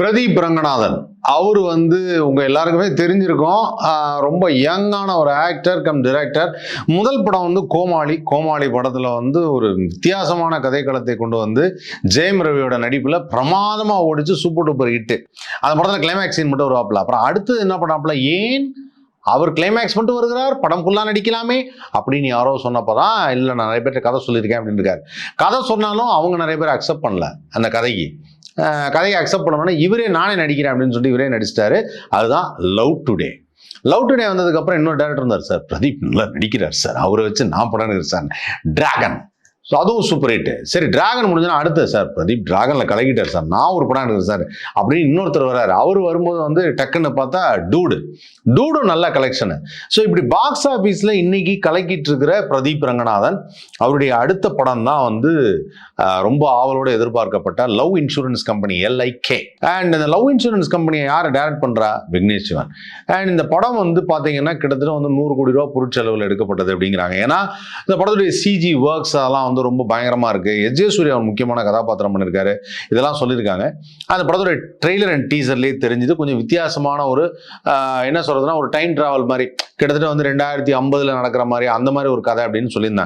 பிரதீப் ரங்கநாதன். அவர் வந்து உங்கள் எல்லாருக்குமே தெரிஞ்சிருக்கும். ரொம்ப யங்கான ஒரு ஆக்டர் கம் டிரெக்டர் முதல் படம் வந்து கோமாளி. கோமாளி படத்தில் வந்து ஒரு வித்தியாசமான கதைக்களத்தை கொண்டு வந்து ஜெயம் ரவியோட நடிப்பில் பிரமாதமாக ஓடிச்சு சூப்பர் டூப்பர் ஹிட்டு அந்த படத்தில் கிளைமேக்ஸ் சீன் மட்டும் வருவாப்பில். அப்புறம் அடுத்தது என்ன பண்ணாப்புல? ஏன் அவர் கிளைமேக்ஸ் மட்டும் வருகிறார்? படம் ஃபுல்லாக நடிக்கலாமே? அப்படின்னு யாரோ சொன்னப்போ தான் இல்லை நான் நிறைய பேர்கிட்ட கதை சொல்லியிருக்கேன் அப்படின்னு இருக்காரு கதை சொன்னாலும் அவங்க நிறைய பேர் அக்செப்ட் பண்ணல அந்த கதைக்கு. கதையை அக்செப்ட் பண்ணோன்னா இவரே நானே நடிக்கிறேன் அப்படின்னு சொல்லி இவரே நடிச்சிட்டாரு. அதுதான் லவ் டுடே லவ் டுடே வந்ததுக்கப்புறம் இன்னொரு டேரக்டர் இருந்தார் சார். பிரதீப் நல்லா நடிக்கிறார் சார். அவரை வச்சு நான் படம் எடுக்கிறேன் சார். டிராகன் ஸோ அதுவும் சூப்பர் ஹிட் சரி டிராகன் முடிஞ்சனா அடுத்தது சார் பிரதீப் டிராகனில் கலக்கிட்டார் சார் நான் ஒரு படம் எடுக்கிறேன் சார் அப்படின்னு இன்னொருத்தர் வர்றாரு. அவர் வரும்போது வந்து டக்குன்னு பார்த்தா டூடு டூடும் நல்ல கலெக்ஷனு ஸோ இப்படி பாக்ஸ் ஆஃபீஸில் இன்னைக்கு கலக்கிட்டு இருக்கிற பிரதீப் ரங்கநாதன் அவருடைய அடுத்த படம் தான் வந்து ரொம்ப ஆவலோடு எதிர்பார்க்கப்பட்ட love insurance company LIK and இந்த லவ் இன்சூரன்ஸ் கம்பெனியை யார் டேரக்ட் பண்ணுறா விக்னேஷ் சிவன். அண்ட் இந்த படம் வந்து பார்த்தீங்கன்னா கிட்டத்தட்ட வந்து நூறு கோடி ரூபா பொருட்செலவில் எடுக்கப்பட்டது அப்படிங்கிறாங்க. ஏன்னா இந்த படத்துடைய சிஜி ஒர்க்ஸ் அதெல்லாம் வந்து ரொம்ப பயங்கரமாக இருக்குது எஸ். ஜே. சூர்யா ஒரு முக்கியமான கதாபாத்திரம் பண்ணியிருக்காரு இதெல்லாம் சொல்லியிருக்காங்க. அந்த படத்தோட ட்ரெய்லர் அண்ட் டீசர்லேயே தெரிஞ்சுது கொஞ்சம் வித்தியாசமான ஒரு என்ன சொல்றதுன்னா ஒரு டைம் டிராவல் மாதிரி. கிட்டத்தட்ட வந்து ரெண்டாயிரத்தி ஐம்பதுல நடக்கிற மாதிரி அந்த மாதிரி ஒரு கதை அப்படின்னு சொல்லியிருந்தாங்க.